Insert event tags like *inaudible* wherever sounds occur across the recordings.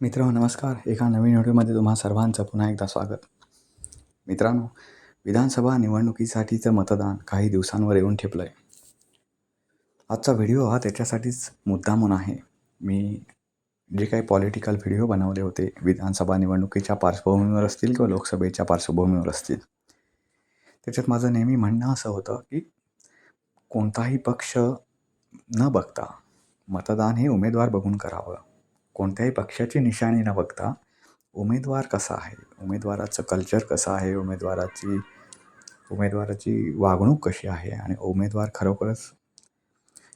मित्र नमस्कार. एका नवीन व्हिडिओमध्ये तुम्हा सर्वांचं पुन्हा एकदा स्वागत. मित्रांनो विधानसभा निवडणुकीसाठीचं मतदान काही दिवसांवर येऊन ठेपलं आहे आजचा व्हिडिओ हा त्याच्यासाठीच मुद्दामून आहे. मी जे काही पॉलिटिकल व्हिडिओ बनवले होते विधानसभा निवडणुकीच्या पार्श्वभूमीवर असतील किंवा लोकसभेच्या पार्श्वभूमीवर असतील त्याच्यात माझं नेहमी म्हणणं असं होतं की कोणताही पक्ष न बघता मतदान हे उमेदवार बघून करावं. कोणत्याही पक्षाची निशाणी न बघता उमेदवार कसा आहे? उमेदवाराचं कल्चर कसं आहे? उमेदवाराची उमेदवाराची वागणूक कशी आहे? आणि उमेदवार खरोखरच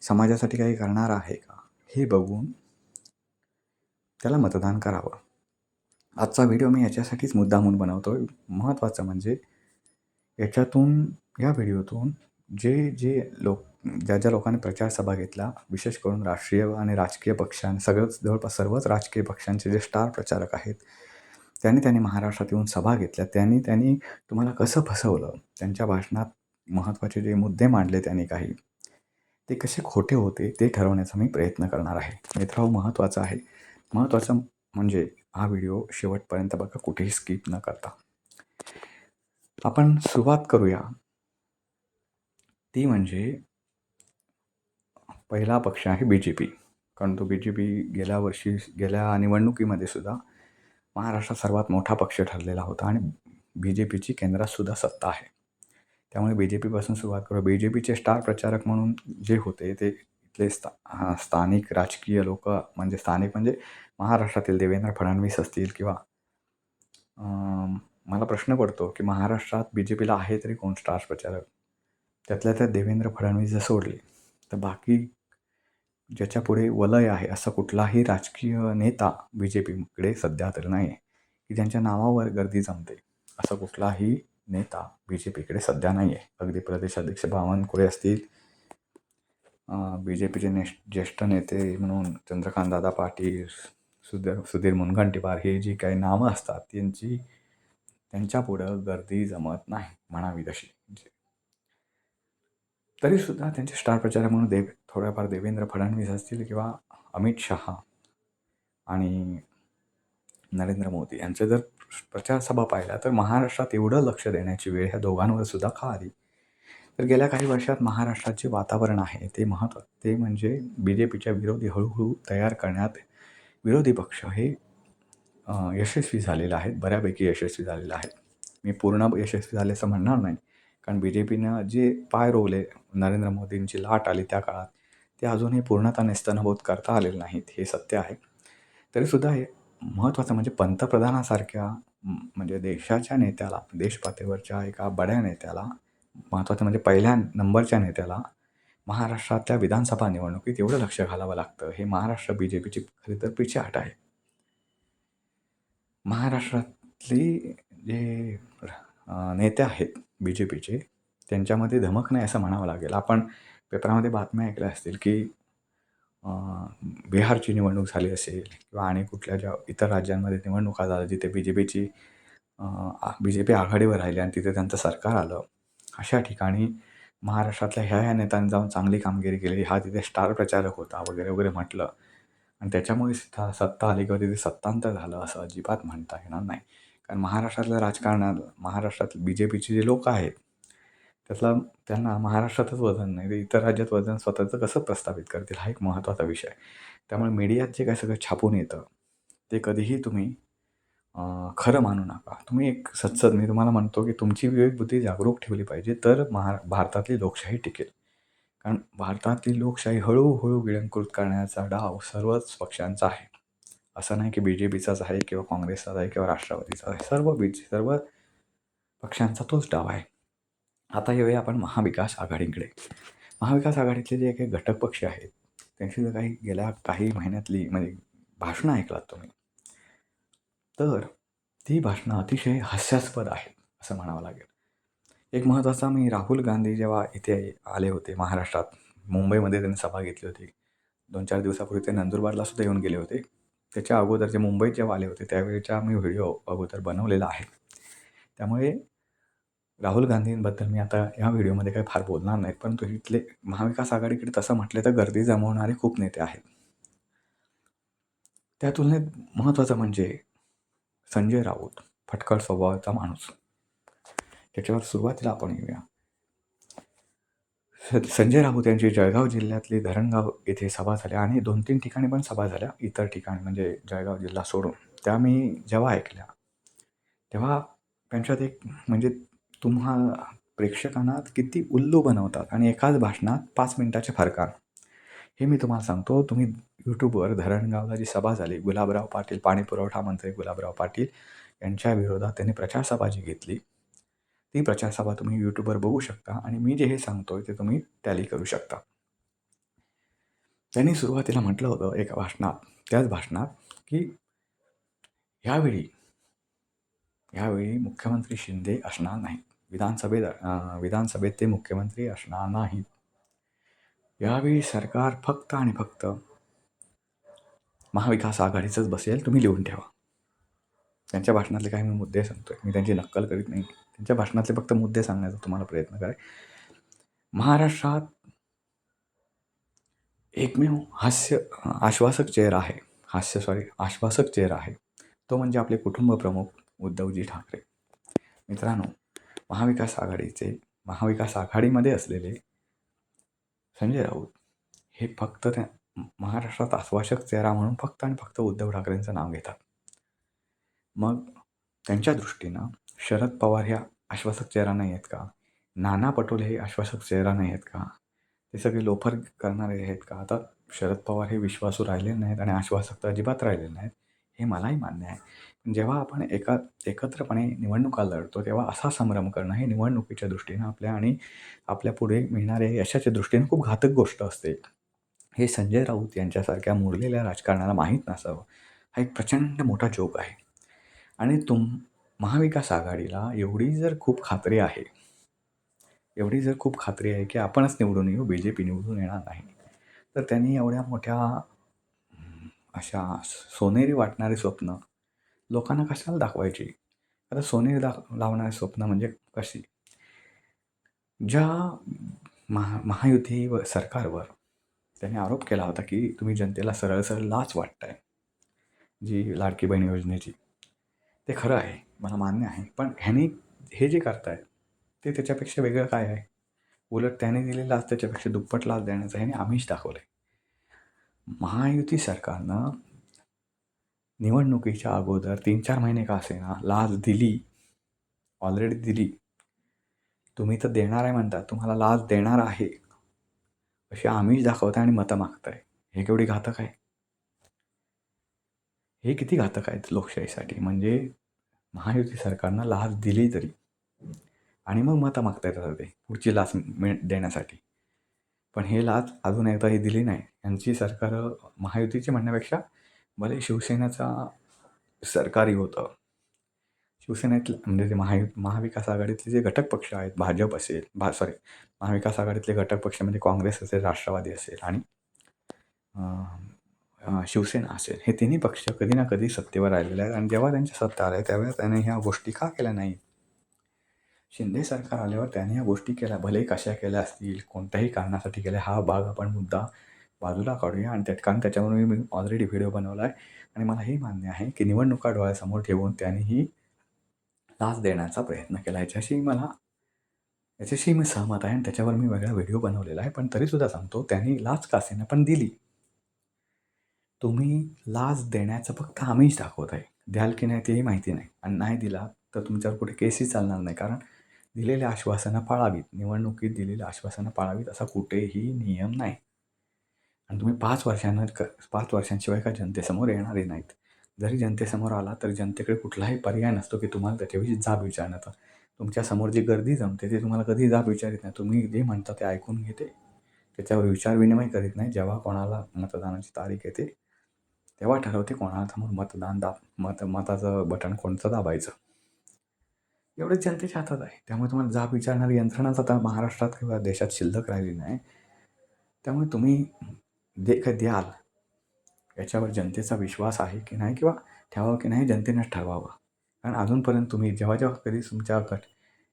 समाजासाठी काही करणार आहे का? हे बघून त्याला मतदान करावं. आजचा व्हिडिओ मी याच्यासाठीच मुद्दा म्हणून बनवतो आहे महत्त्वाचं म्हणजे याच्यातून या व्हिडिओतून जे जे लोक ज्या ज्या लोकांनी प्रचार सभा घेतला विशेष करून राष्ट्रीय आणि राजकीय पक्षां सगळंच जवळपास सर्वच राजकीय पक्षांचे जे स्टार प्रचारक आहेत त्यांनी त्यांनी महाराष्ट्रात येऊन सभा घेतल्या. त्यांनी त्यांनी तुम्हाला कसं फसवलं? त्यांच्या भाषणात महत्त्वाचे जे मुद्दे मांडले त्यांनी काही ते कसे खोटे होते ते ठरवण्याचा मी प्रयत्न करणार आहे. मित्र हो, महत्त्वाचा आहे. महत्त्वाचं म्हणजे हा व्हिडिओ शेवटपर्यंत बघा कुठेही स्किप न करता. आपण सुरुवात करूया. ती म्हणजे पहिला पक्ष आहे बी जे पी. कारण तो बी जे पी गेल्या वर्षी गेल्या निवडणुकीमध्ये सुद्धा महाराष्ट्रात सर्वात मोठा पक्ष ठरलेला होता आणि बी जे पीची केंद्रातसुद्धा सत्ता आहे. त्यामुळे बी जे पीपासून सुरुवात करू. बी जे पीचे स्टार प्रचारक म्हणून जे होते ते इथले स्था स्थानिक राजकीय लोक म्हणजे स्थानिक म्हणजे महाराष्ट्रातील देवेंद्र फडणवीस असतील किंवा मला प्रश्न पडतो की महाराष्ट्रात बी जे पीला आहे तरी कोण स्टार प्रचारक? त्यातल्या त्यात देवेंद्र फडणवीस जर सोडले तर बाकी ज्याच्यापुढे वलय आहे असा कुठलाही राजकीय नेता बी जे पीकडे सध्या तर नाही आहे की ज्यांच्या नावावर गर्दी जमते असा कुठलाही नेता बी जे पीकडे सध्या नाही आहे अगदी प्रदेशाध्यक्ष बावनकुळे असतील बी जे पीचे ने ज्येष्ठ नेते म्हणून चंद्रकांतदादा पाटील सुधीर सुधीर मुनगंटीवार हे जी काही नावं असतात त्यांची त्यांच्यापुढं गर्दी जमत नाही म्हणावी तशी. तरीसुद्धा त्यांचे स्टार प्रचारक म्हणून देव थोड्याफार देवेंद्र फडणवीस असतील किंवा अमित शहा आणि नरेंद्र मोदी यांचे जर प्रचारसभा पाहिल्या तर महाराष्ट्रात एवढं लक्ष देण्याची वेळ ह्या दोघांवर सुद्धा का आली? तर गेल्या काही वर्षात महाराष्ट्रात जे वातावरण आहे ते महत्त्व ते म्हणजे बी जे पीच्या विरोधी हळूहळू तयार करण्यात विरोधी पक्ष हे यशस्वी झालेलं आहेत बऱ्यापैकी यशस्वी झालेलं आहे मी पूर्ण यशस्वी झाले असं म्हणणार नाही. कारण बी जे पीनं जे पाय रोवले नरेंद्र मोदींची लाट आली त्या काळात ते अजूनही पूर्णतः नेस्तनभूत करता आलेले नाहीत हे सत्य आहे. तरीसुद्धा हे महत्त्वाचं म्हणजे पंतप्रधानासारख्या म्हणजे देशाच्या नेत्याला देशपातळीवरच्या एका बड्या नेत्याला महत्त्वाचं म्हणजे पहिल्या नंबरच्या नेत्याला महाराष्ट्रातल्या विधानसभा निवडणुकीत एवढं लक्ष घालावं लागतं हे महाराष्ट्र बी जे पीची खरी तर पिछेहाट आहे. महाराष्ट्रातली जे नेते आहेत बी जे पीचे त्यांच्यामध्ये धमक नाही असं म्हणावं लागेल. आपण पेपरामध्ये बातम्या ऐकल्या असतील की बिहारची निवडणूक झाली असेल किंवा आणि कुठल्या ज्या इतर राज्यांमध्ये निवडणुका झाल्या जिथे बी जे पीची बी जे पी आघाडीवर राहिली आणि तिथे त्यांचं सरकार आलं अशा ठिकाणी महाराष्ट्रातल्या ह्या ह्या नेत्यांनी जाऊन चांगली कामगिरी केली हा तिथे स्टार प्रचारक होता वगैरे वगैरे म्हटलं. आणि त्याच्यामुळे सत्ता आली किंवा तिथे सत्तांतर झालं असं अजिबात म्हणता येणार नाही. कारण महाराष्ट्रातल्या राजकारणात महाराष्ट्रात बी जे पीचे जे लोक आहेत त्यातला त्यांना महाराष्ट्रातच वजन नाही ते इतर राज्यात वजन स्वतःचं कसं प्रस्थापित करतील हा एक महत्त्वाचा विषय. त्यामुळे मीडियात जे काय सगळं छापून येतं ते कधीही तुम्ही खरं मानू नका. तुम्ही एक सत्सद मी तुम्हाला म्हणतो की तुमची विवेकबुद्धी जागरूक ठेवली पाहिजे तर महा भारतातली लोकशाही टिकेल. कारण भारतातली लोकशाही हळूहळू गिळंकृत करण्याचा डाव सर्वच पक्षांचा आहे. असं नाही की बी जे पीचाच आहे किंवा काँग्रेसचाच आहे किंवा राष्ट्रवादीचा आहे. सर्व बी सर्व पक्षांचा तोच डाव आहे. आता येऊया आपण महाविकास आघाडीकडे. महाविकास आघाडीतले जे काही घटक पक्ष आहेत त्यांची जर काही गेल्या काही महिन्यातली म्हणजे भाषणं ऐकलात तुम्ही तर ती भाषणं अतिशय हास्यास्पद आहेत असं म्हणावं लागेल. एक महत्त्वाचा मी राहुल गांधी जेव्हा इथे आले होते महाराष्ट्रात मुंबईमध्ये त्यांनी सभा घेतली होती. दोन चार दिवसापूर्वी ते नंदुरबारला सुद्धा येऊन गेले होते. त्याच्या अगोदर जे मुंबईत जेव्हा आले होते त्यावेळेचा मी व्हिडिओ अगोदर बनवलेला आहे. त्यामुळे राहुल गांधींबद्दल मी आता या व्हिडिओमध्ये काही फार बोलणार नाही परंतु इथले महाविकास आघाडीकडे तसं म्हटले तर गर्दी जमवणारे खूप नेते आहेत. त्या तुलनेत महत्त्वाचं म्हणजे संजय राऊत फटकळ स्वभावाचा माणूस. त्याच्यावर सुरुवातीला आपण येऊया. स संजय राऊत यांची जळगाव जिल्ह्यातली धरणगाव येथे सभा झाल्या आणि दोन तीन ठिकाणी पण सभा झाल्या इतर ठिकाणी म्हणजे जळगाव जिल्हा सोडून. त्या मी जेव्हा ऐकल्या तेव्हा त्यांच्यात एक म्हणजे तुम्हा प्रेक्षकांना किती उल्लू बनवतात आणि एकाच भाषणात पाच मिनटाचे फरकान हे मी तुम्हाला सांगतो तुम्ही यूट्यूबवर धरणगावला जी सभा झाली गुलाबराव पाटील पाणी पुरवठा मंत्री गुलाबराव पाटील यांच्या विरोधात त्यांनी प्रचारसभा जी घेतली ती प्रचारसभा तुम्ही यूट्यूबवर बघू शकता आणि मी जे हे सांगतोय ते तुम्ही टॅली करू शकता. त्यांनी सुरुवातीला म्हटलं होतं एका भाषणात त्याच भाषणात की ह्यावेळी ह्यावेळी मुख्यमंत्री शिंदे असणार नाहीत. विधानसभेत विधानसभेत ते मुख्यमंत्री असणार नाहीत. यावेळी सरकार फक्त आणि फक्त महाविकास आघाडीचंच बसेल तुम्ही लिहून ठेवा. त्यांच्या भाषणातले काही मी मुद्दे सांगतोय. मी त्यांची नक्कल करीत नाही. त्यांच्या भाषणातले फक्त मुद्दे सांगण्याचा तुम्हाला प्रयत्न कराय महाराष्ट्रात एकमेव हास्य आश्वासक चेहरा आहे. हास्य सॉरी आश्वासक चेहरा आहे. तो म्हणजे आपले कुटुंब प्रमुख उद्धवजी ठाकरे. मित्रांनो महाविकास आघाडीचे महाविकास आघाडीमध्ये असलेले संजय राऊत हे फक्त त्या महाराष्ट्रात आश्वासक चेहरा म्हणून फक्त आणि फक्त उद्धव ठाकरेंचं नाव घेतात. मग त्यांच्या दृष्टीनं शरद पवार ह्या आश्वासक चेहरा नाही आहेत का? नाना पटोले हे आश्वासक चेहरा नाही आहेत का? ते सगळे लोफर करणारे आहेत का? आता शरद पवार हे विश्वासू राहिले नाहीत आणि आश्वासक तर अजिबात राहिले नाहीत हे मलाही मान्य आहे. जेव्हा आपण एका एकत्रपणे निवडणुका लढतो तेव्हा असा संभ्रम करणं हे निवडणुकीच्या दृष्टीनं आपल्या आणि आपल्या पुढे मिळणाऱ्या यशाच्या दृष्टीने खूप घातक गोष्ट असते. हे संजय राऊत यांच्यासारख्या मुरलेल्या राजकारणाला माहीत नसावं हा एक प्रचंड मोठा जोक आहे. आणि तुम महाविकास आघाडीला एवढी जर खूप खात्री आहे एवढी जर खूप खात्री आहे की आपणच निवडून येऊ बी जे पी निवडून येणार नाही तर त्यांनी एवढ्या मोठ्या अशा सोनेरी वाटणारी स्वप्न लोकांना कशाला दाखवायची? आता सोनेरी दाख लावणारी स्वप्न म्हणजे कशी? ज्या महा महायुती व सरकारवर त्यांनी आरोप केला होता की तुम्ही जनतेला सरळ सरळ लाच वाटताय जी लाडकी बहीण योजनेची. ते खरं आहे मला मान्य आहे पण ह्याने हे जे करतायत ते त्याच्यापेक्षा वेगळं काय आहे? उलट त्याने दिलेली लाच त्याच्यापेक्षा दुप्पट लाच देण्याचं ह्याने आमिष दाखवलं आहे महायुती सरकारनं निवडणुकीच्या अगोदर तीन चार महिने का असेना लाच दिली ऑलरेडी दिली. तुम्ही तर देणार आहे म्हणता तुम्हाला लाच देणार आहे. अशी आमिष दाखवताय आणि मतं मागताय. हे केवढी घातक आहे? हे किती घातक आहेत लोकशाहीसाठी? म्हणजे महायुती सरकारनं लाच दिली तरी. आणि मग मतं मागता येतात ते पुढची लाच मिळ देण्यासाठी. पण हे लाच अजून एकदाही दिली नाही. यांची सरकार महायुतीची म्हणण्यापेक्षा भले शिवसेनेचा सरकारी होतं. शिवसेनेतलं म्हणजे ते महायु महाविकास आघाडीतले जे घटक पक्ष आहेत भाजप असेल भा सॉरी महाविकास आघाडीतले घटक पक्ष म्हणजे काँग्रेस असेल राष्ट्रवादी असेल आणि शिवसेना असेल हे तिन्ही पक्ष कधी ना कधी सत्तेवर आलेले आहेत. आणि जेव्हा त्यांच्या सत्ता आल्या त्यावेळेस त्याने ह्या गोष्टी का केल्या नाही शिंदे सरकार आल्यावर त्याने ह्या गोष्टी केल्या. भले कशा केल्या असतील कोणत्याही कारणासाठी केल्या हा भाग आपण मुद्दा बाजूला काढूया. आणि त्यात कारण त्याच्यावर मी ऑलरेडी व्हिडिओ बनवला आहे आणि मला हे मान्य आहे की निवडणुका डोळ्यासमोर ठेवून त्यांनीही लाच देण्याचा प्रयत्न केला. याच्याशी मला याच्याशी मी सहमत आहे आणि त्याच्यावर मी वेगळा व्हिडिओ बनवलेला आहे. पण तरीसुद्धा सांगतो त्यांनी लाच कासेनं पण दिली. तुम्ही लाच देण्याचं फक्त आमिष दाखवत आहे द्याल की नाही तेही माहिती नाही. आणि नाही दिला तर तुमच्यावर कुठे केसही चालणार नाही. कारण दिलेल्या आश्वासनं पाळावीत. निवडणुकीत दिलेल्या आश्वासनं पाळावीत असा कुठेही नियम नाही. आणि तुम्ही पाच वर्षांना क पाच वर्षांशिवाय का जनतेसमोर येणारे नाहीत. जरी जनतेसमोर आला तर जनतेकडे कुठलाही पर्याय नसतो की तुम्हाला त्याच्याविषयी जाब विचारण्याचा. तुमच्यासमोर जी गर्दी जमते ते तुम्हाला कधी जाब विचारित नाही. तुम्ही जे म्हणता ते ऐकून घेते. त्याच्यावर विचार विनिमय करीत नाही. जेव्हा कोणाला मतदानाची तारीख येते तेव्हा ठरवते कोणासमोर मतदान दाब मत मताचं बटन कोणतं दाबायचं. एवढं जनतेच्या हातात आहे. त्यामुळे तुम्हाला जाब विचारणारी यंत्रणाच आता महाराष्ट्रात किंवा देशात शिल्लक राहिली नाही. त्यामुळे तुम्ही जे काही द्याल. याच्यावर जनतेचा विश्वास आहे की नाही किंवा ठेवावं की नाही जनतेनंच ठरवावं. कारण अजूनपर्यंत तुम्ही जेव्हा जेव्हा कधी तुमच्या गट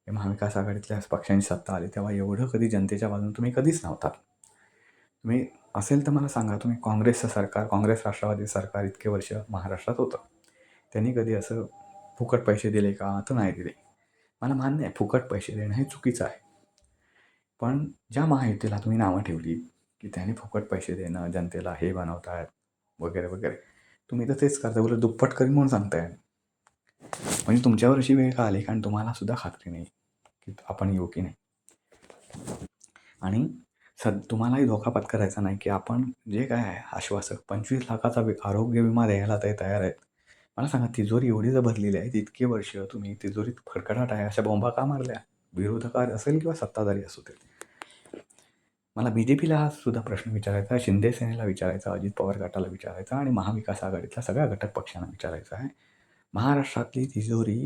या महाविकास आघाडीतल्या पक्षांची सत्ता आली तेव्हा एवढं कधी जनतेच्या बाजून तुम्ही कधीच नव्हता. तुम्ही असेल तर मला सांगा तुम्ही काँग्रेसचं सरकार काँग्रेस राष्ट्रवादी सरकार इतके वर्ष महाराष्ट्रात होतं. त्यांनी कधी असं फुकट पैसे दिले का? तर नाही दिले. मला मान्य आहे फुकट पैसे देणं हे चुकीचं आहे. पण ज्या महायुतीला तुम्ही नावं ठेवली की त्यांनी फुकट पैसे देणं जनतेला हे बनवतायत वगैरे वगैरे तुम्ही तर तेच करता उलट दुप्पट करीन म्हणून सांगताय. म्हणजे तुमच्यावर अशी वेळ का आली? कारण तुम्हाला सुद्धा खात्री नाही की आपण येऊ की नाही. आणि सद तुम्हालाही धोका पत्करायचा नाही की आपण जे काय आहे आश्वासक पंचवीस लाखाचा वि आरोग्य विमा द्यायला ते तयार आहेत. मला सांगा तिजोरी एवढी जर भरलेली आहे इतके वर्ष तुम्ही तिजोरीत फडकडाट आहे अशा बॉम्बा का मारल्या? विरोधकार असेल किंवा सत्ताधारी असू ते मला बी जे पीला हा सुद्धा प्रश्न विचारायचा आहे शिंदे सेनेला विचारायचा अजित पवार गटाला विचारायचा आणि महाविकास आघाडीतल्या सगळ्या घटक पक्षांना विचारायचं आहे. महाराष्ट्रातली तिजोरी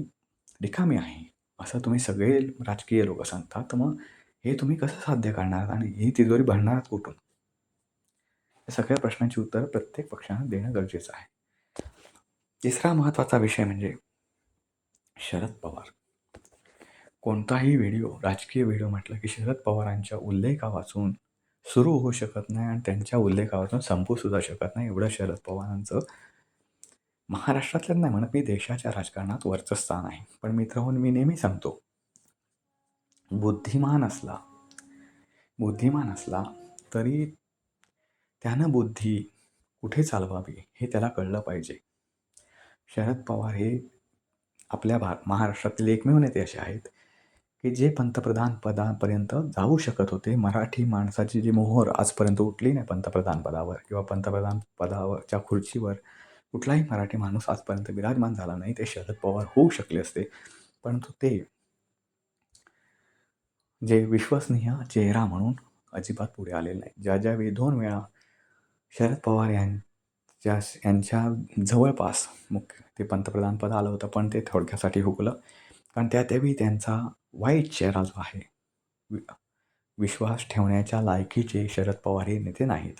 रिकामी आहे असं तुम्ही सगळे राजकीय लोक सांगतात. तर मग हे तुम्ही कसं साध्य करणार आणि ही तिजोरी भरणार कुठून? या सगळ्या प्रश्नांची उत्तरं प्रत्येक पक्षानं देणं गरजेचं आहे. तिसरा महत्त्वाचा विषय म्हणजे शरद पवार. कोणताही व्हिडिओ राजकीय व्हिडिओ म्हटलं की शरद पवारांच्या उल्लेखा वाचून सुरू होऊ शकत नाही आणि त्यांच्या उल्लेखावाचून संपू सुद्धा शकत नाही एवढं शरद पवारांचं महाराष्ट्रातल्याच नाही म्हणत मी देशाच्या राजकारणात वरचं स्थान आहे. पण मित्र मी नेहमी सांगतो बुद्धिमान असला बुद्धिमान असला तरी त्यानं बुद्धी कुठे चालवावी हे त्याला कळलं पाहिजे. शरद पवार हे आपल्या भा महाराष्ट्रातील एकमेव नेते असे आहेत की जे पंतप्रधान पदापर्यंत जाऊ शकत होते. मराठी माणसाची जी मोहर आजपर्यंत उठली नाही पंतप्रधान पदावर किंवा पंतप्रधान पदावरच्या खुर्चीवर कुठलाही मराठी माणूस आजपर्यंत विराजमान झाला नाही. ते शरद पवार होऊ शकले असते. परंतु ते जे विश्वसनीय चेहरा म्हणून अजिबात पुढे आलेला नाही. ज्या ज्यावेळी दोन वेळा शरद पवार यांच्या यांच्या जवळपास मुख्य ते पंतप्रधानपद आलं होतं पण ते थोडक्यासाठी हुकलं. कारण त्या त्यावेळी त्यांचा वाईट चेहरा जो आहे वि विश्वास ठेवण्याच्या लायकीचे शरद पवार हे नेते नाहीत.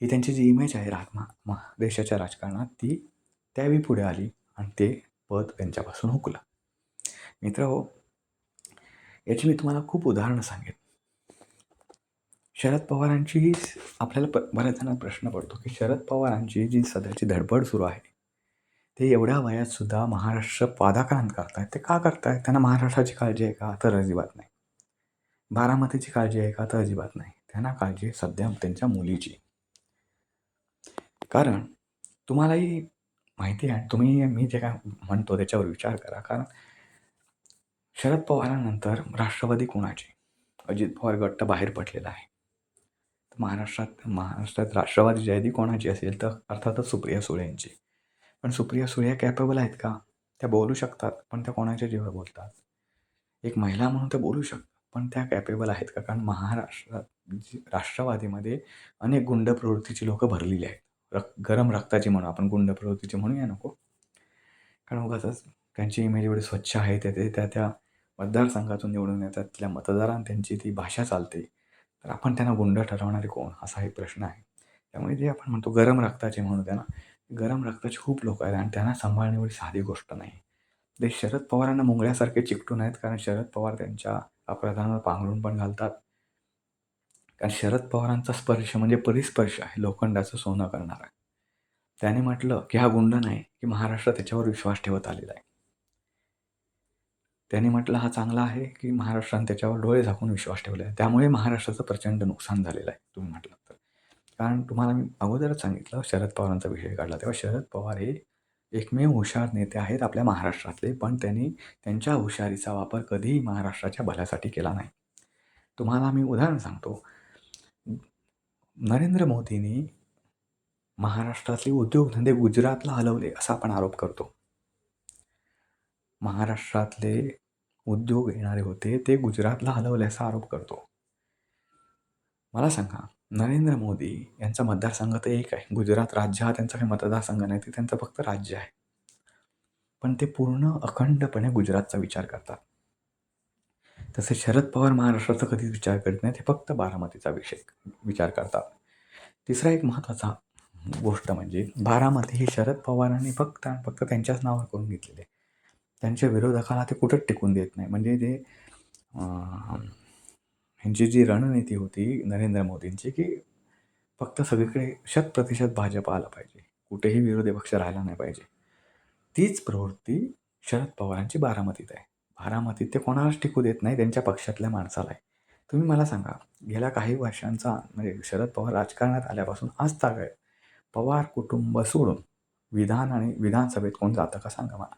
ही त्यांची जी इमेज आहे राजमा मा देशाच्या राजकारणात ती त्यावेळी पुढे आली आणि ते पद त्यांच्यापासून हुकलं. मित्र हो याची मी तुम्हाला खूप उदाहरणं सांगेन. शरद पवारांची आपल्याला प बऱ्याच जणांना प्रश्न पडतो की शरद पवारांची जी सध्याची धडपड सुरू आहे ते एवढ्या वयातसुद्धा महाराष्ट्र पादाक्रांत करतायत. ते का करतायत? त्यांना महाराष्ट्राची काळजी आहे का? तर अजिबात नाही. बारामतीची काळजी आहे का? तर अजिबात नाही. त्यांना काळजी आहे सध्या त्यांच्या मुलीची. कारण तुम्हालाही माहिती आहे तुम्ही मी जे काय म्हणतो त्याच्यावर विचार करा. कारण शरद पवारांनंतर राष्ट्रवादी कोणाची? अजित पवार गट बाहेर पडलेला आहे. महाराष्ट्रात महाराष्ट्रात राष्ट्रवादी जयदी कोणाची असेल तर अर्थातच सुप्रिया सुळे यांची. पण सुप्रिया सुळे कॅपेबल आहेत का? त्या बोलू शकतात पण त्या कोणाच्या जीवावर बोलतात? एक महिला म्हणून त्या बोलू शकतात पण त्या कॅपेबल आहेत का? कारण महाराष्ट्रात राष्ट्रवादीमध्ये अनेक गुंड प्रवृत्तीची लोकं भरलेली आहेत. रक गरम रक्ताची म्हणू आपण गुंड प्रवृत्तीची म्हणूया नको. कारण उगाच त्यांची इमेज एवढी स्वच्छ आहे त्या ते त्या त्या मतदारसंघातून निवडून येतात. तिथल्या मतदारांना त्यांची ती भाषा चालते. तर आपण त्यांना गुंड ठरवणारे कोण? असा एक प्रश्न आहे. त्यामुळे जे आपण म्हणतो गरम रक्ताचे म्हणू त्यांना गरम रक्ताचे खूप लोक आहेत आणि त्यांना सांभाळणे एवढी साधी गोष्ट नाही. ते शरद पवारांना मुंगळ्यासारखे चिकटून आहेत कारण शरद पवार त्यांच्या अपराधांवर पांघरून पण घालतात. कारण शरद पवारांचा स्पर्श म्हणजे परिस्पर्श आहे. लोखंडाचं सोनं करणारा. त्याने म्हटलं की हा गुंड नाही की महाराष्ट्र त्याच्यावर विश्वास ठेवत आलेला आहे. त्यांनी म्हटलं हा चांगला आहे की महाराष्ट्राने त्याच्यावर डोळे झाकून विश्वास ठेवला आहे त्यामुळे महाराष्ट्राचं प्रचंड नुकसान झालेलं आहे तुम्ही म्हटलं तर. कारण तुम्हाला मी अगोदरच सांगितलं शरद पवारांचा विषय काढला. तेव्हा शरद पवार हे एकमेव हुशार नेते आहेत आपल्या महाराष्ट्रातले पण त्यांनी त्यांच्या हुशारीचा वापर कधीही महाराष्ट्राच्या भल्यासाठी केला नाही. तुम्हाला मी उदाहरण सांगतो. नरेंद्र मोदींनी महाराष्ट्रातले उद्योगधंदे गुजरातला हलवले असा आपण आरोप करतो. महाराष्ट्रातले उद्योग येणारे होते ते गुजरातला हलवले असा आरोप करतो. मला सांगा नरेंद्र मोदी यांचा मतदारसंघ तर एक आहे. गुजरात राज्य हा त्यांचा काही मतदारसंघ नाही ते त्यांचं फक्त राज्य आहे. पण ते पूर्ण अखंडपणे गुजरातचा विचार करतात. तसे शरद पवार महाराष्ट्राचा कधीच विचार करत नाही ते फक्त बारामतीचा विषय विचार करतात. तिसरा एक महत्त्वाचा गोष्ट म्हणजे बारामती ही शरद पवारांनी फक्त फक्त त्यांच्याच नावावर करून घेतलेले त्यांच्या विरोधकाला ते कुठंच टिकून देत नाही. म्हणजे ते ह्यांची जी रणनीती होती नरेंद्र मोदींची की फक्त सगळीकडे शत प्रतिशत भाजप आला पाहिजे. कुठेही विरोधी पक्ष राहिला नाही पाहिजे. तीच प्रवृत्ती शरद पवारांची बारामतीत आहे. बारामतीत ते कोणालाच टिकू देत नाही त्यांच्या पक्षातल्या माणसाला आहे. तुम्ही मला सांगा गेल्या काही वर्षांचा म्हणजे शरद पवार राजकारणात आल्यापासून आज ताग आहे. पवार कुटुंब सोडून विधान आणि विधानसभेत कोण जातं का सांगा मला.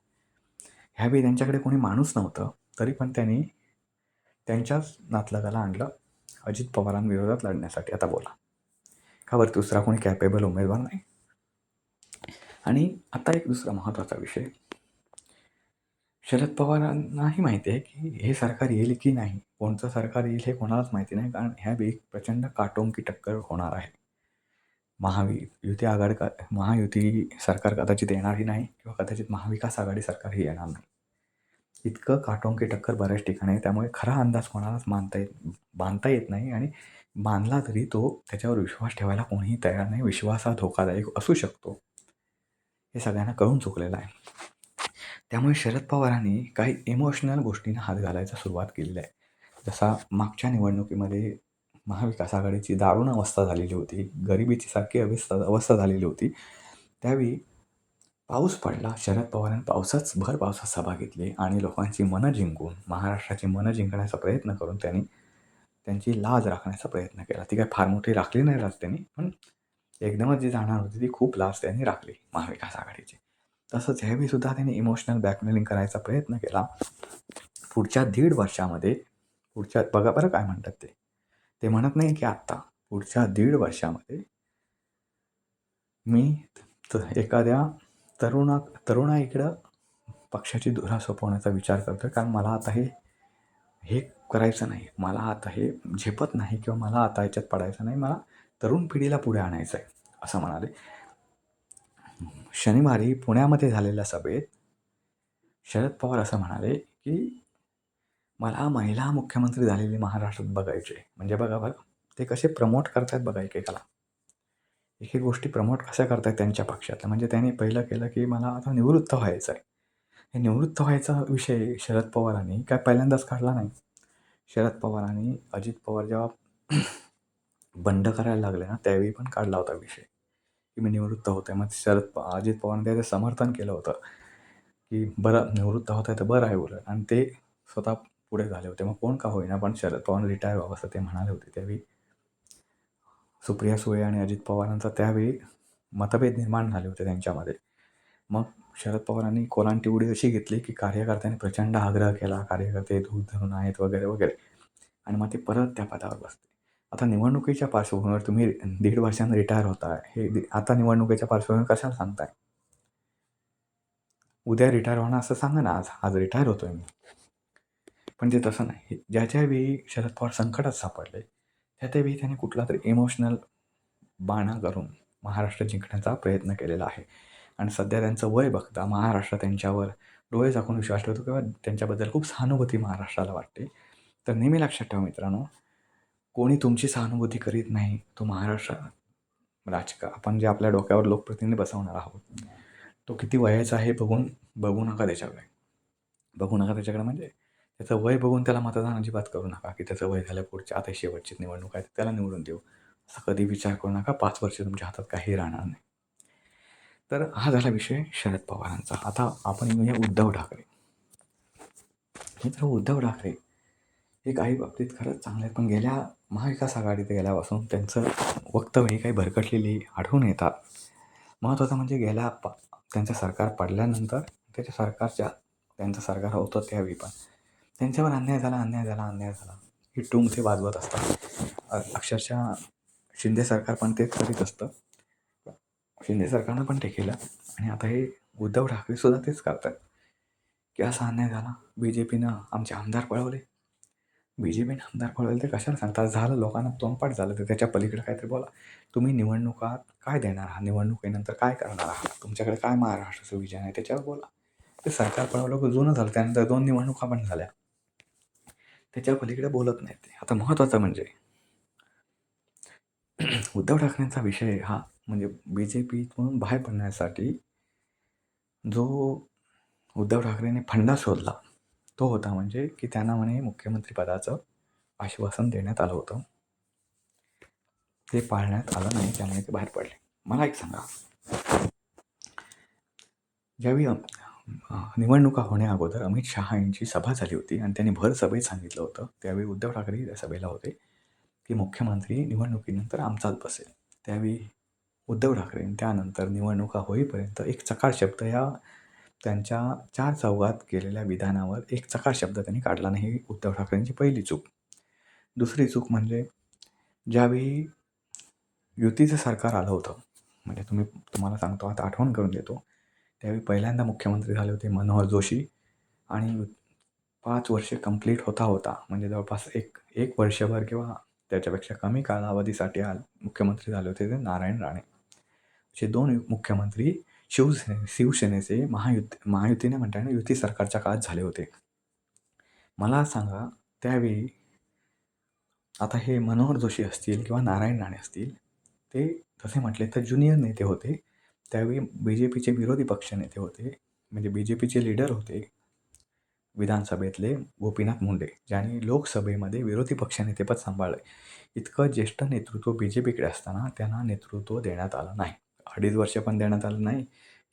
ह्यावेळी त्यांच्याकडे कोणी माणूस नव्हतं तरी पण त्यांनी त्यांच्याच नातलगाला आणलं अजित पवारांविरोधात लढण्यासाठी. आता बोला. का बरं दुसरा कोणी कॅपेबल उमेदवार नाही? आणि आता एक दुसरा महत्त्वाचा विषय. शरद पवारांनाही माहिती आहे की हे सरकार येईल की नाही? कोणतं सरकार येईल हे कोणालाच माहिती नाही. कारण ह्या एक प्रचंड काटोंकी टक्कर होणार आहे. महावि युती आघाडी का महायुती सरकार कदाचित येणारही नाही किंवा कदाचित महाविकास आघाडी सरकारही येणार नाही. इतकं काटोंकी टक्कर बऱ्याच ठिकाणी आहे. त्यामुळे खरा अंदाज कोणालाच मानता येत बांधता येत नाही आणि बांधला तरी तो त्याच्यावर विश्वास ठेवायला कोणीही तयार नाही. विश्वास हा धोकादायक असू शकतो. हे सगळ्यांना कळून चुकलेलं आहे. त्यामुळे शरद पवारांनी काही इमोशनल गोष्टींना हात घालायचा सुरुवात केलेली आहे. जसा मागच्या निवडणुकीमध्ये महाविकास आघाडीची दारुण अवस्था झालेली होती. गरिबीची सारखी अवस्था अवस्था झालेली होती. त्यावेळी पाऊस पडला. शरद पवारांनी पावसाच भर पावसात सभा घेतली आणि लोकांची मनं जिंकून महाराष्ट्राची मनं जिंकण्याचा प्रयत्न करून त्यांनी त्यांची लाज राखण्याचा प्रयत्न केला. ती काय फार मोठी राखली नाही लाज त्यांनी पण एकदमच जी जाणार होती ती खूप लाज त्यांनी राखली महाविकास आघाडीची तसंच सुद्धा त्यांनी इमोशनल ब्लॅकमेलिंग करायचा प्रयत्न केला. पुढच्या दीड वर्षामध्ये पुढच्या बघा बरं काय म्हणतात ते. ते म्हणत नाही की आत्ता पुढच्या दीड वर्षामध्ये मी त- एखाद्या तरुणा तरुणा इकडं पक्षाची धुरा सोपवण्याचा विचार करतो कारण मला आता हे हे करायचं नाही. मला आता हे झेपत नाही किंवा मला आता याच्यात पडायचं नाही. मला तरुण पिढीला पुढे आणायचं आहे असं म्हणाले. शनिवारी पुण्यामध्ये झालेल्या सभेत शरद पवार असं म्हणाले की मला महिला मुख्यमंत्री झालेली महाराष्ट्रात बघायचे म्हणजे बघा बघा. ते कसे प्रमोट करतायत बघा एकेकाला. एक एक गोष्टी प्रमोट कशा करतायत त्यांच्या पक्षातल्या म्हणजे त्यांनी पहिलं केलं की मला आता निवृत्त व्हायचं आहे हे निवृत्त व्हायचा विषय शरद पवारांनी काय पहिल्यांदाच काढला नाही. शरद पवारांनी अजित पवार जेव्हा *clears throat* बंड करायला लागले ना त्यावेळी पण काढला होता विषय. की मी निवृत्त होतो आहे मग शरद प अजित पवारांनी त्याचं समर्थन केलं होतं. की बरं निवृत्त होत आहे तर बरं आहे उलट. आणि ते स्वतः पुढे झाले होते. मग कोण का होईना पण शरद पवार रिटायर व्हावं असं ते म्हणाले होते. त्यावेळी सुप्रिया सुळे आणि अजित पवारांचा त्यावेळी मतभेद निर्माण झाले होते त्यांच्यामध्ये. मग शरद पवारांनी कोलांटी उडी अशी घेतली की कार्यकर्त्यांनी प्रचंड आग्रह केला. कार्यकर्ते दूर धरून आहेत वगैरे वगैरे. आणि मग ते परत त्या पदावर बसते आता निवडणुकीच्या पार्श्वभूमीवर तुम्ही दीड वर्षांनी रिटायर होता हे आता निवडणुकीच्या पार्श्वभूमीवर कशाला सांगताय? उद्या रिटायर होणार असं सांगा ना आज. आज रिटायर होतोय मी. पण ते तसं नाही. ज्या ज्यावेळी शरद पवार संकटात सापडले त्या त्यावेळी त्याने कुठला तरी इमोशनल बाणा करून महाराष्ट्र जिंकण्याचा प्रयत्न केलेला आहे. आणि सध्या त्यांचं वय बघता महाराष्ट्र त्यांच्यावर डोळे झाकून विश्वास ठेवतो किंवा त्यांच्याबद्दल खूप सहानुभूती महाराष्ट्राला वाटते. तर नेहमी लक्षात ठेवा मित्रांनो कोणी तुमची सहानुभूती करीत नाही तो महाराष्ट्र राजका आपण जे आपल्या डोक्यावर लोकप्रतिनिधी बसवणार आहोत तो किती वयाचा आहे बघून बघू नका त्याच्याकडे. बघू नका त्याच्याकडे म्हणजे त्याचं वय बघून त्याला मतदान अजिबात करू नका की त्याचं वय झालं पुढच्या आता शेवटची निवडणूक आहे त्याला निवडून देऊ. असा कधी विचार करू नका पाच वर्ष तुमच्या हातात काही राहणार नाही. तर हा झाला विषय शरद पवारांचा. आता आपण येऊया उद्धव ठाकरे. मित्र उद्धव ठाकरे हे काही बाबतीत खरंच चांगले पण गेल्या महाविकास आघाडीत गेल्यापासून त्यांचं वक्तव्य हे काही भरकटलेली आढळून येतात. महत्त्वाचं म्हणजे गेल्या प त्यांचं सरकार पडल्यानंतर त्याच्या सरकारच्या त्यांचं सरकार होतं त्यावेळी पण. त्यांच्यावर अन्याय झाला अन्याय झाला अन्याय झाला. ही टूंग ते वाजवत असतात अक्षरशः शिंदे सरकार पण तेच करीत असतं. शिंदे सरकारनं पण ते केलं. आणि आता हे उद्धव ठाकरेसुद्धा तेच करतात. की असा अन्याय झाला. बी जे पीनं आमचे आमदार पळवले. बी जे पीने आमदार पळवले ते कशाला सांगतात झालं लोकांना तोंडपाठ झालं. तर त्याच्या पलीकडे काहीतरी बोला. तुम्ही निवडणुकात काय देणार आहात? निवडणुकीनंतर काय करणार आहात? तुमच्याकडे काय महाराष्ट्राचं विजन आहे? त्याच्यावर बोला. ते सरकार पळवलं की जुनं झालं. त्यानंतर दोन निवडणुका पण झाल्या. त्याच्या पलीकडे बोलत नाहीत ते. आता महत्त्वाचं म्हणजे *clears throat* उद्धव ठाकरेंचा विषय हा म्हणजे बी जे पीतून बाहेर पडण्यासाठी जो उद्धव ठाकरेंनी फंडा शोधला तो होता म्हणजे की त्यांना म्हणे मुख्यमंत्रीपदाचं आश्वासन देण्यात आलं होतं. ते पाळण्यात आलं नाही त्यामुळे ते बाहेर पडले. मला एक सांगा. ज्यावेळी निवडणुका होण्याअगोदर अमित शहा यांची सभा झाली होती आणि त्यांनी भर सभेत सांगितलं होतं. त्यावेळी उद्धव ठाकरे त्या सभेला होते की मुख्यमंत्री निवडणुकीनंतर आमचाच बसेल. त्यावेळी उद्धव ठाकरे त्यानंतर निवडणुका होईपर्यंत एक चकार शब्द या त्यांच्या चार चौघात केलेल्या विधानावर एक चकार शब्द त्यांनी काढला नाही उद्धव ठाकरेंची पहिली चूक. दुसरी चूक म्हणजे ज्यावेळी युतीचं सरकार आलं होतं म्हणजे तुम्ही तुम्हाला सांगतो आता आठवण करून देतो त्यावेळी पहिल्यांदा मुख्यमंत्री झाले होते मनोहर जोशी. आणि पाच वर्षे कंप्लीट होता होता. म्हणजे जवळपास एक एक वर्षभर किंवा त्याच्यापेक्षा कमी कालावधीसाठी आ मुख्यमंत्री झाले होते ते नारायण राणे. असे दोन मुख्यमंत्री शिवसेने शिवसेनेचे महायुत महायुतीने म्हणता ना युती सरकारच्या काळात झाले होते. मला सांगा त्यावेळी आता हे मनोहर जोशी असतील किंवा नारायण राणे असतील ते तसे म्हटले तर ज्युनियर नेते होते. त्यावेळी बी जे पीचे विरोधी पक्षनेते होते. म्हणजे बी जे पीचे लीडर होते विधानसभेतले गोपीनाथ मुंडे ज्यांनी लोकसभेमध्ये विरोधी पक्षनेतेपद सांभाळले. इतकं ज्येष्ठ नेतृत्व बी जे पीकडे असताना त्यांना नेतृत्व देण्यात आलं नाही. अडीच वर्ष पण देण्यात आलं नाही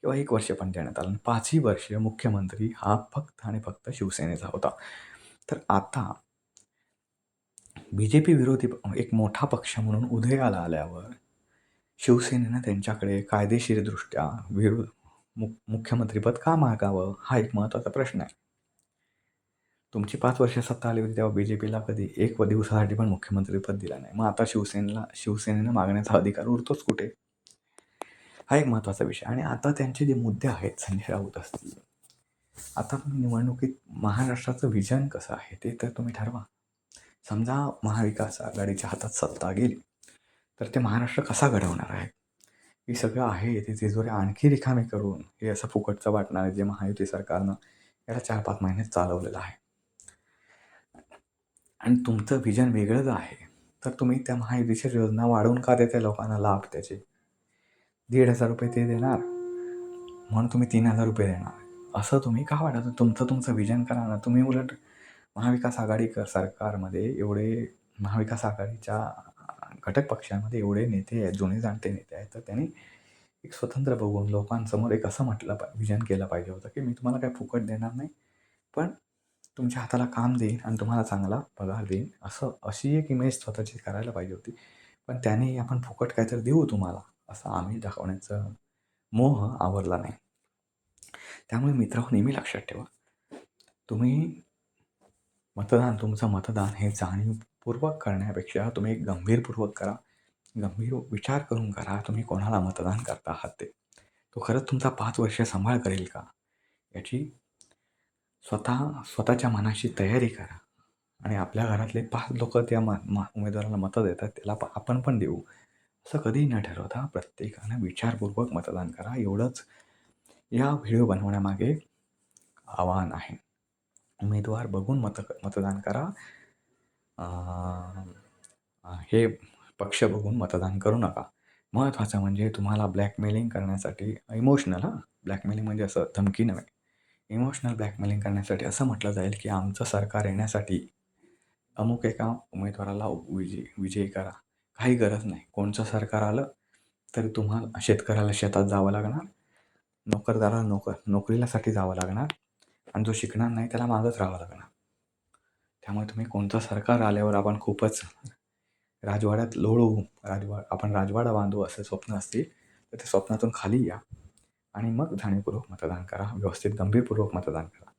किंवा एक वर्ष पण देण्यात आलं नाही. पाचही वर्ष मुख्यमंत्री हा फक्त आणि फक्त शिवसेनेचा होता. तर आता बी जे पी विरोधी प- एक मोठा पक्ष म्हणून उदयाला आल्यावर शिवसेनेनं त्यांच्याकडे कायदेशीरदृष्ट्या विरोध मु मुख्यमंत्रीपद का मागावं? हा एक महत्त्वाचा प्रश्न आहे. तुमची पाच वर्ष सत्ता आली होती तेव्हा बी जे पीला कधी एक व दिवसासाठी पण मुख्यमंत्रीपद दिलं नाही. मग आता शिवसेनेला शिवसेनेनं मागण्याचा अधिकार उरतोच कुठे? हा एक महत्त्वाचा विषय. आणि आता त्यांचे जे मुद्दे आहेत संजय राऊत असतील. आता तुम्ही निवडणुकीत महाराष्ट्राचं विजन कसं आहे ते तर तुम्ही ठरवा. समजा महाविकास आघाडीच्या हातात सत्ता गेली. तर ते महाराष्ट्र कसा घडवणार आहे? हे सगळं आहे ते तिजोरी आणखी रिकामी करून हे असं फुकटचं वाटणार आहे जे महायुती सरकारनं याला चार पाच महिने चालवलेलं आहे. आणि तुमचं विजन वेगळंच आहे. तर तुम्ही त्या महायुतीच्या योजना वाढवून का देते लोकांना लाभ त्याचे? दीड हजार रुपये ते देणार. म्हणून तुम्ही तीन हजार रुपये देणार. असं तुम्ही का वाटत तुमचं तुमचं विजन करा ना. तुम्ही उलट महाविकास आघाडी सरकारमध्ये एवढे महाविकास आघाडीच्या घटक पक्षांमध्ये एवढे नेते आहेत जुने जाणते नेते आहेत तर त्यांनी एक स्वतंत्र बघून लोकांसमोर एक असं म्हटलं पा विजन केलं पाहिजे होतं की मी तुम्हाला काय फुकट देणार नाही पण तुमच्या हाताला काम देईन आणि तुम्हाला चांगला पगार देईन असं अशी एक इमेज स्वतःची करायला पाहिजे होती. पण त्याने आपण फुकट काहीतरी देऊ तुम्हाला असं आम्ही दाखवण्याचं मोह आवरला नाही. त्यामुळे मित्र नेहमी लक्षात ठेवा. तुम्ही मतदान तुमचं मतदान हे जाणीव पूर्वक करण्यापेक्षा तुम्ही एक गंभीरपूर्वक करा. गंभीर विचार करून करा तुम्ही कोणाला मतदान करता आहात ते. तो खरंच तुमचा पाच वर्ष सांभाळ करेल का? याची स्वतः स्वतःच्या मनाची तयारी करा. आणि आपल्या घरातले पाच लोक त्या मा मा उमेदवाराला मतं देतात त्याला प आपण पण देऊ. असं कधीही न ठरवता प्रत्येकानं विचारपूर्वक मतदान करा. एवढंच या व्हिडिओ बनवण्यामागे आव्हान आहे. उमेदवार बघून मत मतदान करा. हे पक्ष बघून मतदान करू नका. महत्त्वाचं म्हणजे तुम्हाला ब्लॅकमेलिंग करण्यासाठी इमोशनल हां? ब्लॅकमेलिंग म्हणजे असं धमकी नव्हे. इमोशनल ब्लॅकमेलिंग करण्यासाठी असं म्हटलं जाईल की आमचं सरकार येण्यासाठी अमुक एका उमेदवाराला विजय विजयी करा. काही गरज नाही. कोणचं सरकार आलं तरी तुम्हाला शेतकऱ्याला शेतात जावं लागणार. नोकरदाराला नोकर नोकरीलासाठी जावं लागणार. आणि जो शिकणार नाही त्याला मागच राहावं लागणार. त्यामुळे तुम्ही कोणतं सरकार आल्यावर आपण खूपच राजवाड्यात लोळू राजवा आपण राजवाडा बांधू असे स्वप्न असतील तर ते स्वप्नातून खाली या. आणि मग जाणीवपूर्वक मतदान करा व्यवस्थित गंभीरपूर्वक मतदान करा.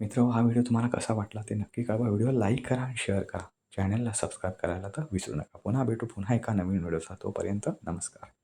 मित्र हा व्हिडिओ तुम्हाला कसा वाटला ते नक्की कळवा. व्हिडिओ लाईक करा आणि शेअर करा. चॅनलला सबस्क्राईब करायला तर विसरू नका. पुन्हा भेटू पुन्हा एका नवीन व्हिडिओचा तोपर्यंत नमस्कार.